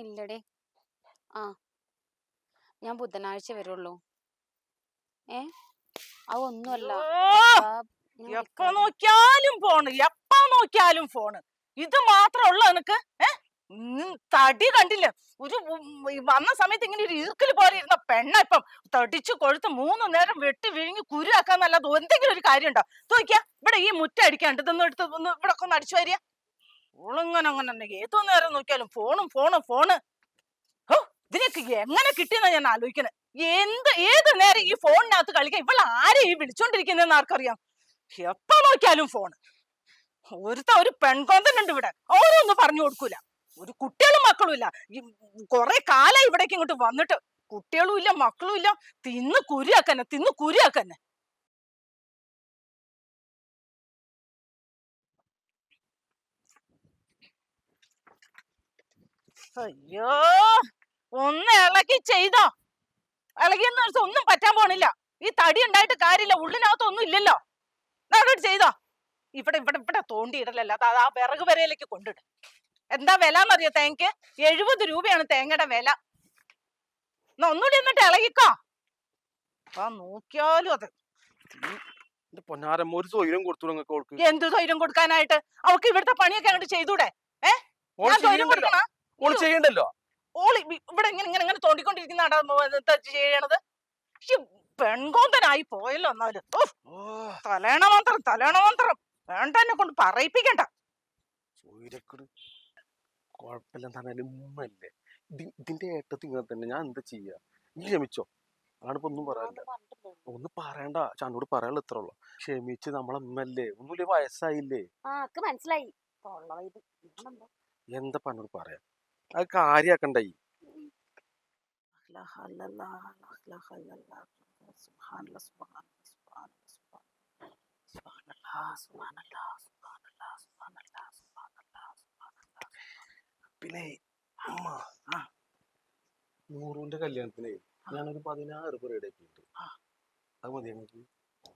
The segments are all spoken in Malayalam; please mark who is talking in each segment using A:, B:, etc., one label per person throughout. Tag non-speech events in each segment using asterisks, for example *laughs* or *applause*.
A: ഇല്ലടി. ആ. ഞാൻ ബുധനാഴ്ച വരുള്ളൂ. ഏ? അതൊന്നുമല്ല
B: എപ്പോ നോക്കിയാലും ഫോണ് എപ്പോ നോക്കിയാലും ഫോണ്. ഇത് മാത്രമുള്ള നിനക്ക് ഏ? തടി കണ്ടില്ല? ഒരു വന്ന സമയത്ത് ഇങ്ങനെ ഒരു ഈർക്കിൽ പോലെ ഇരുന്ന പെണ്ണ ഇപ്പം തടിച്ചു കൊഴുത്ത് മൂന്ന് നേരം വെട്ടി വിഴുങ്ങി കുരുവാക്കാന്നല്ലാതെ എന്തെങ്കിലും ഒരു കാര്യം ഉണ്ടോ നോക്കിയാ ഇവിടെ ഈ മുറ്റ അടിക്കാണ്ട് ഇതൊന്നും എടുത്ത് ഒന്ന് ഇവിടെ ഒക്കെ ഒന്ന് അടിച്ചു വരിക ഓളിങ്ങനെ അങ്ങനെ തന്നെ ഏതോ നേരം നോക്കിയാലും ഫോണും ഫോണും ഫോണ്. ഓ ഇതിനൊക്കെ എങ്ങനെ കിട്ടിയെന്നാ ഞാൻ ആലോചിക്കുന്നത് എന്ത് ഏത് നേരം ഈ ഫോണിനകത്ത് കളിക്കാൻ ഇവൾ ആരെ ഈ വിളിച്ചോണ്ടിരിക്കുന്നതെന്ന് ആർക്കറിയാം. എപ്പോ നോക്കിയാലും ഫോണ്. ഒരുത്ത ഒരു പെൺകൊന്തനുണ്ട് ഇവിടെ. ഓരോന്നും പറഞ്ഞു കൊടുക്കൂല. ഒരു കുട്ടികളും മക്കളും ഇല്ല. കൊറേ കാലം ഇവിടേക്ക് ഇങ്ങോട്ട് വന്നിട്ട് കുട്ടികളും ഇല്ല മക്കളും ഇല്ല. തിന്ന് കുരിയാക്കന്നെ തിന്ന് കുരിയാക്കന്നെ. അയ്യോ ഒന്ന് ഇളകി ചെയ്തോ. ഇളകിയെന്ന് വെച്ചാൽ ഒന്നും പറ്റാൻ പോണില്ല. ഈ തടി ഉണ്ടായിട്ട് കാര്യമില്ല ഉള്ളിനകത്ത് ഒന്നും ഇല്ലല്ലോ അങ്ങോട്ട് ചെയ്തോ. ഇവിടെ ഇവിടെ ഇവിടെ തോണ്ടിയിടലല്ല. അത് ആ വിറക് വരയിലേക്ക് കൊണ്ടിട്. എന്താ വില എന്നറിയോ തേങ്ങക്ക്? എഴുപത് രൂപയാണ് തേങ്ങയുടെ വില. എന്നാ ഒന്നുകൂടി എന്നിട്ട് ഇളകിക്കോ. ആ നോക്കിയാലും അത്.
C: ഒരു സ്വൈരം കൊടുത്തു
B: എന്ത് ധൈര്യം കൊടുക്കാനായിട്ട്? അവക്ക് ഇവിടുത്തെ പണിയൊക്കെ അങ്ങോട്ട് ചെയ്തൂടെ?
C: ഏഹ്
B: ഞാൻ
C: കൊടുക്കണം
B: കൊടുക്കണ?
C: ഓൾ ചെയ്യണ്ടല്ലോ?
B: ഓൾ ഇവിടെ ഇങ്ങനെ ഇങ്ങനെ ഇങ്ങനെ തോണ്ടിക്കൊണ്ടിരിക്കുന്ന ചെയ്യണത്. പെൺകോന്തനായി പോയല്ലോ എന്നാലും. തലേണ മന്ത്രം തലേണ മന്ത്രം. വേണ്ട എന്നെ കൊണ്ട് പറയിപ്പിക്കണ്ട.
C: ഉമ്മല്ലേ ഇതിന്റെ ഏട്ടത്തി ഇങ്ങനെ തന്നെ. ഞാൻ എന്താ ചെയ്യാ? നീ ക്ഷമിച്ചോ? അതാണിപ്പോ ഒന്നും പറയാനില്ല. ഒന്ന് പറയണ്ട. ചാനോട് പറയാനുള്ള ഇത്ര ഉള്ളു. ക്ഷമിച്ച് നമ്മളെ ഉമ്മല്ലേ ഒന്നുമില്ലേ വയസ്സായില്ലേ.
A: മനസ്സിലായി?
C: എന്താ പന്നോട് പറയാ? അത് കാര്യാക്കണ്ടായി പിന്നെ അമ്മ
B: ആ.
C: നൂറുവിന്റെ കല്യാണത്തിനെ ഞാനൊരു പതിനാറ് രൂപ റെഡി ആക്കിയിട്ട്
B: ആ.
C: അത് മതി ഞങ്ങൾക്ക്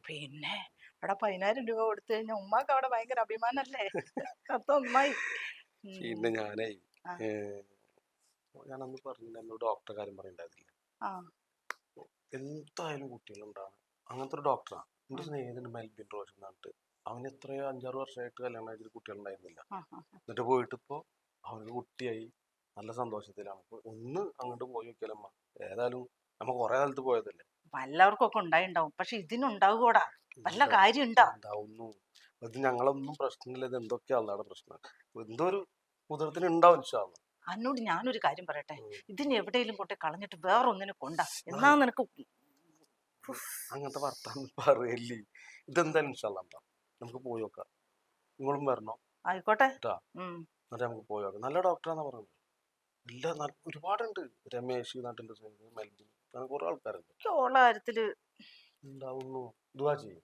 B: പിന്നെ ഇവിടെ പതിനായിരം രൂപ കൊടുത്തു കഴിഞ്ഞാൽ ഉമ്മാക്ക് അവിടെ ഭയങ്കര അഭിമാനല്ലേ. *laughs*
C: പിന്നെ ഞാനേ
B: ആ.
C: അന്ന് എന്നോട് ഡോക്ടറെ കാര്യം പറയണ്ടായിരുന്നില്ല എന്തായാലും കുട്ടികളുണ്ടാവും അങ്ങനത്തെ ഒരു ഡോക്ടറാണ് എന്റെ സ്നേഹിതന്റെ മെൽബിൻ റോഷൻ എന്നിട്ട് അവന് എത്രയോ അഞ്ചാറ് വർഷമായിട്ട് കല്യാണം കഴിച്ചിട്ട് കുട്ടികളുണ്ടായിരുന്നില്ല. എന്നിട്ട് പോയിട്ട് ഇപ്പോ അവനൊരു കുട്ടിയായി. നല്ല സന്തോഷത്തിലാണ്. അപ്പൊ ഒന്ന് അങ്ങോട്ട് പോയി നോക്കിയാലമ്മ ഏതായാലും നമ്മ കൊറേ കാലത്ത് പോയതല്ലേ?
B: വല്ലവർക്കൊക്കെ ഉണ്ടായിണ്ടാവും. പക്ഷെ ഇതിനുണ്ടാകൂടാ നല്ല കാര്യം
C: ഉണ്ടാവും ഇത് ഞങ്ങളൊന്നും പ്രശ്നമില്ല. ഇത് എന്തൊക്കെയാണ് പ്രശ്നം? എന്തോ ഒരു കുതിരത്തിന് ഉണ്ടാവും.
B: അന്നോട് ഞാനൊരു കാര്യം പറയട്ടെ. ഇതിന് എവിടെയെങ്കിലും പോട്ടെ കളഞ്ഞിട്ട് വേറെ ഒന്നിനെ കൊണ്ടാ എന്നാ നിനക്ക്
C: അങ്ങനത്തെ വർത്താനം *laughs* പറയല്ലേ. ഇതെന്തായാലും ഉണ്ടാവും. നമുക്ക് പോയി നോക്കാം. നിങ്ങളും വരണോ?
B: ആയിക്കോട്ടെ.
C: എന്നിട്ട് നമുക്ക് പോയി നോക്കാം. നല്ല ഡോക്ടറാന്നാ നല്ല- ഒരുപാടുണ്ട്. രമേശ് നാട്ടിന്റെ മെൽബിൻ അങ്ങനെ കുറെ ആൾക്കാരുണ്ട്.
B: എനിക്ക് ഓള കാര്യത്തിൽ
C: ഉണ്ടാവുന്നു ദുവാ ചെയ്യും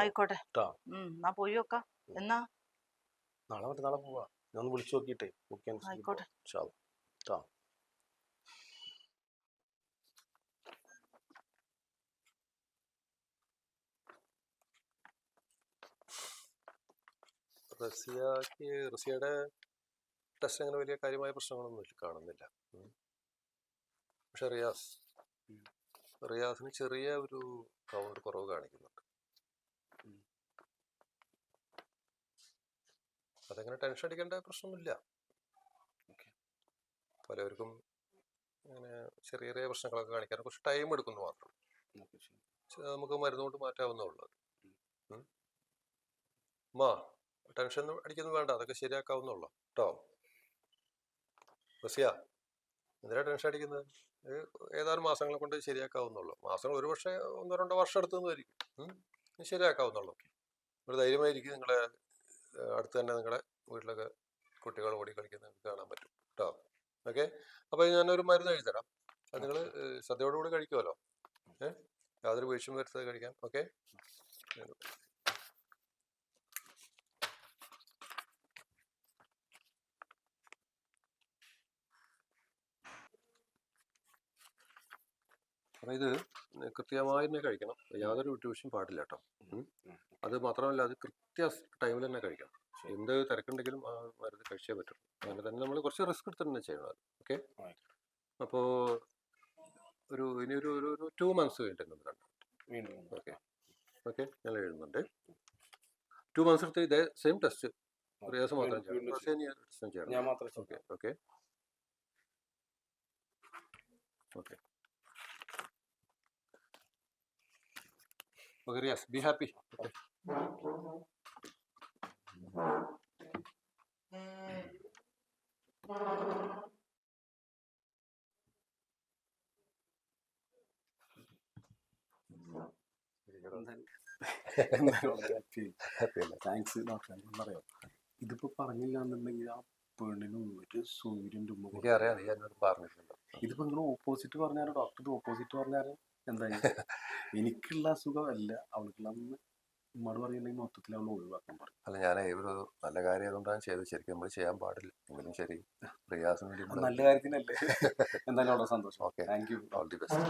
B: ആയിക്കോട്ടെ. എന്നാ പോയി നോക്കാം. എന്നാ?
C: നാളെ മറ്റന്നാളെ പോവാ. ഞാൻ ഒന്ന് വിളിച്ചു നോക്കിയിട്ടേ ബുക്ക്
B: ആയിക്കോട്ടെ.
C: ട്ടാ.
D: റസിയക്ക് റസിയയുടെ ടെസ്റ്റ് അങ്ങനെ വലിയ കാര്യമായ പ്രശ്നങ്ങളൊന്നും ഇല്ല- കാണുന്നില്ല. പക്ഷെ റിയാസ് റിയാസിന് ചെറിയ ഒരു കൗണ്ട് കുറവ് കാണിക്കുന്നുണ്ട്. അതങ്ങനെ ടെൻഷൻ അടിക്കേണ്ട പ്രശ്നമില്ല പലവർക്കും അങ്ങനെ ചെറിയ ചെറിയ പ്രശ്നങ്ങളൊക്കെ കാണിക്കാൻ കുറച്ച് ടൈം എടുക്കുന്നു മാത്രം. നമുക്ക് മരുന്നുകൊണ്ട് മാറ്റാവുന്നേ ഉള്ളൂ ഉള്ളത് മാ ടെൻഷൻ അടിക്കുന്നു വേണ്ട. അതൊക്കെ ശരിയാക്കാവുന്നുള്ളൂ കേട്ടോ റസിയ എന്തിനാ ടെൻഷൻ അടിക്കുന്നത്? ഏതാനും മാസങ്ങളെ കൊണ്ട് ശരിയാക്കാവുന്നുള്ളൂ മാസങ്ങൾ ഒരു പക്ഷേ ഒന്നോ രണ്ടോ വർഷം എടുത്തു വരും. ശരിയാക്കാവുന്നുള്ളൂ ഒരു ധൈര്യമായിരിക്കും നിങ്ങളെ അടുത്ത് തന്നെ നിങ്ങളുടെ വീട്ടിലൊക്കെ കുട്ടികൾ ഓടി കളിക്കുന്നത് നിങ്ങൾക്ക് കാണാൻ പറ്റും കേട്ടോ ഓക്കെ? അപ്പോൾ ഞാനൊരു മരുന്ന് എഴുതി തരാം അത് നിങ്ങൾ ശ്രദ്ധയോടുകൂടി കഴിക്കുമല്ലോ ഏഹ് യാതൊരു വീഴ്ചയും വരുത്താതെ കഴിക്കാം. ഓക്കെ? അപ്പൊ ഇത് കൃത്യമായി തന്നെ കഴിക്കണം. യാതൊരു വിട്ടുവീഴ്ചയും പാടില്ല കേട്ടോ. അത് മാത്രമല്ല അത് കൃത്യ ടൈമിൽ തന്നെ കഴിക്കണം. എന്ത് തിരക്കുണ്ടെങ്കിലും ആ മരുന്ന് കഴിച്ചേ പറ്റുള്ളൂ അങ്ങനെ തന്നെ നമ്മൾ കുറച്ച് റിസ്ക് എടുത്ത് തന്നെ ചെയ്യണം ഓക്കെ.
C: അപ്പോ
D: അപ്പോൾ ഒരു ഇനി ഒരു ഒരു ടു മന്ത്സ് കഴിഞ്ഞിട്ട് എന്നെ ഒന്ന് കണ്ടോ
C: വീണ്ടും
D: ഓക്കെ. ഓക്കെ? ഞാൻ എഴുതുന്നുണ്ട്. ടു മന്ത്സ് എടുത്ത് ഇതേ സെയിം ടെസ്റ്റ് റിയാസ് മാത്രം ചെയ്യണം. Okay okay okay. okay Riyas be happy happy അല്ലേ
C: താങ്ക്സ് ഡോക്ടർ പറയാം ഇതിപ്പോ പറഞ്ഞില്ല എന്നുണ്ടെങ്കിൽ ആ പെണ്ണിനും ഒരു സൂര്യൻ്റെ ഉമ്മ
D: എനിക്ക് അറിയാം നീ എന്നോട് പറഞ്ഞിട്ടുണ്ട്
C: ഇതിപ്പോ നിങ്ങൾ ഓപ്പോസിറ്റ് പറഞ്ഞാലും ഡോക്ടർ ഓപ്പോസിറ്റ് പറഞ്ഞാലും എന്താ എനിക്കുള്ള അസുഖമല്ല അവൾക്കുള്ള പറയുന്നുണ്ടെങ്കിൽ മൊത്തത്തിൽ അവൾ ഒഴിവാക്കാൻ പറയും.
D: അല്ല ഞാൻ ഇവരൊരു നല്ല കാര്യം അതുകൊണ്ടാണ് ചെയ്തത്. ശരിക്കും നമ്മൾ ചെയ്യാൻ പാടില്ല. എങ്കിലും ശരി
C: പ്രയാസം നല്ല കാര്യത്തിനല്ലേ. എന്തായാലും വളരെ സന്തോഷം.
D: Okay.
C: Thank you
D: all the best